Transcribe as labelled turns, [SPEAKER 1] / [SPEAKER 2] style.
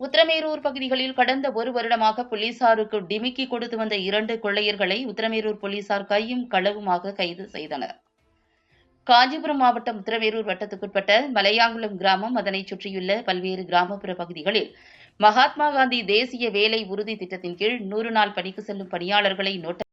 [SPEAKER 1] உத்தரமேரூர் பகுதிகளில் கடந்த ஒரு வருடமாக போலீசாருக்கு டிமிக்கி கொடுத்து வந்த இரண்டு கொள்ளையர்களை உத்தரமேரூர் போலீசார் கையும் களவுமாக கைது செய்தனர். காஞ்சிபுரம் மாவட்டம் உத்தரமேரூர் வட்டத்துக்குட்பட்ட மலையாங்குளம் கிராமம் அதனைச் சுற்றியுள்ள பல்வேறு கிராமப்புற பகுதிகளில் மகாத்மா காந்தி தேசிய வேலை உறுதி திட்டத்தின் கீழ் நூறு நாள் பணிக்கு செல்லும் பணியாளர்களை நோட்ட